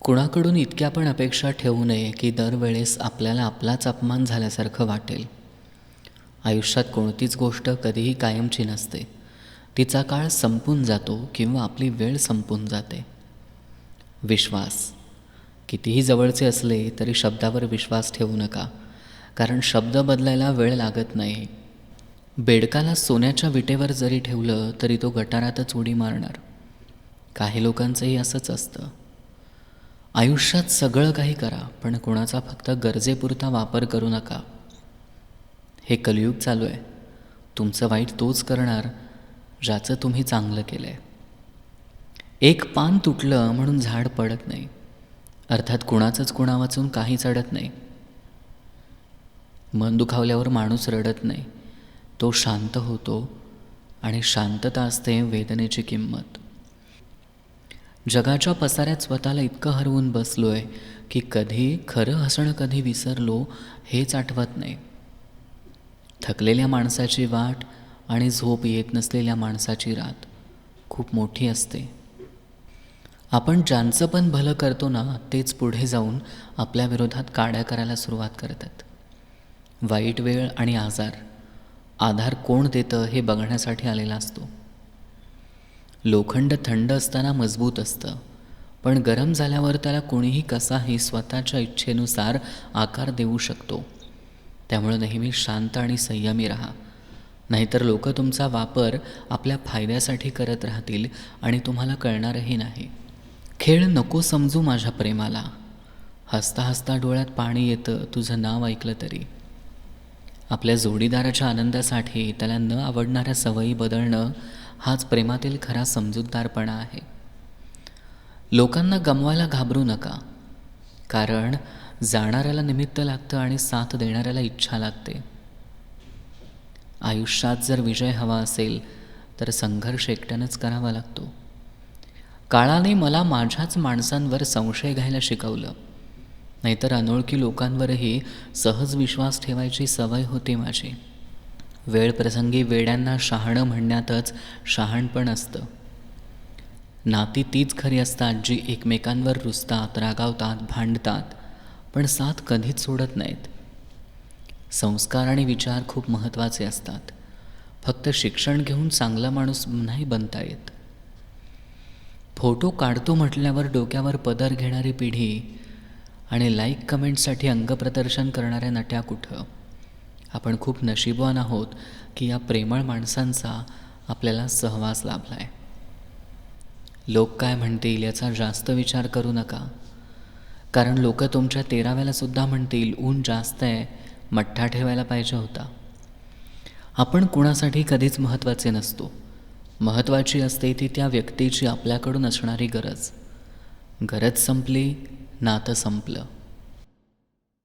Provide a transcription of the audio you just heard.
कुणाकडून इतक्या पण अपेक्षा ठेवू नये की दरवेळेस आपल्याला आपलाच अपमान झाल्यासारखं वाटेल. आयुष्यात कोणतीच गोष्ट कधीही कायमची नसते. तिचा काळ संपून जातो किंवा आपली वेळ संपून जाते. विश्वास. कितीही जवळचे असले तरी शब्दावर विश्वास ठेवू नका कारण शब्द बदलायला वेळ लागत नाही. बेडकाला सोन्याच्या विटेवर जरी ठेवलं तरी तो गटारातच उडी मारणार. काही लोकांचंही असंच असतं. आयुष्यात सगळं काही करा पण कोणाचा फक्त गरजेपुरता वापर करू नका. हे कलियुग चालू आहे. तुमचं वाईट तोच करणार ज्याचं तुम्ही चांगलं केलं आहे एक पान तुटलं म्हणून झाड पडत नाही. अर्थात कुणाचंच कुणा वाचून काही चढत नाही. मन दुखावल्यावर माणूस रडत नाही. तो शांत होतो आणि शांतता असते वेदनेची किंमत. जगाच्या पसाऱ्यात स्वतःला इतकं हरवून बसलो आहे की कधी खरं हसणं कधी विसरलो हेच आठवत नाही. थकलेल्या माणसाची वाट आणि झोप येत नसलेल्या माणसाची रात खूप मोठी असते. आपण ज्यांचं पण भलं करतो ना तेच पुढे जाऊन आपल्या विरोधात काड्या करायला सुरुवात करतात. वाईट वेळ आणि आजार. आधार कोण देतं हे बघण्यासाठी आलेला असतो. लोखंड थंड असताना मजबूत असतं. पण गरम झाल्यावर त्याला कोणीही कसाही स्वतःच्या इच्छेनुसार आकार देऊ शकतो. त्यामुळं नेहमी शांत आणि संयमी राहा. नाहीतर लोक तुमचा वापर आपल्या फायद्यासाठी करत राहतील आणि तुम्हाला कळणारही नाही. खेळ नको समजू माझ्या प्रेमाला. हसता हसता डोळ्यात पाणी येतं तुझं नाव ऐकलं तरी. आपल्या जोडीदाराच्या आनंदासाठी त्याला न आवडणाऱ्या सवयी बदलणं हाच प्रेमातील खरा समजूतदारपणा आहे. लोकांना गमवायला घाबरू नका. कारण जाणाऱ्याला निमित्त लागतं आणि साथ देणाऱ्याला इच्छा लागते. आयुष्यात जर विजय हवा असेल तर संघर्ष एकट्यानंच करावा लागतो. काळाने मला माझ्याच माणसांवर संशय घ्यायला शिकवलं. नाहीतर अनोळखी लोकांवरही सहज विश्वास ठेवायची सवय होती माझी. वेळप्रसंगी वेड्यांना शहाणं म्हणण्यातच शहाणपण असतं. नाती तीच खरी असतात जी एकमेकांवर रुजतात रागावतात भांडतात पण साथ कधीच सोडत नाहीत. संस्कार आणि विचार खूप महत्त्वाचे असतात. फक्त शिक्षण घेऊन चांगला माणूस नाही बनता येत. फोटो काढतो म्हटल्यावर डोक्यावर पदर घेणारी पिढी आणि लाईक कमेंटसाठी अंगप्रदर्शन करणाऱ्या नट्या कुठं? आपण खूप नशीबवान आहोत की या प्रेमळ माणसांचा आपल्याला सहवास लाभला आहे लोक काय म्हणतील याचा जास्त विचार करू नका. कारण लोक तुमच्या तेराव्यालासुद्धा म्हणतील ऊन जास्त आहे मठ्ठा ठेवायला पाहिजे होता. आपण कुणासाठी कधीच महत्त्वाचे नसतो. महत्त्वाची असते ती त्या व्यक्तीची आपल्याकडून असणारी गरज. गरज संपली नातं संपलं.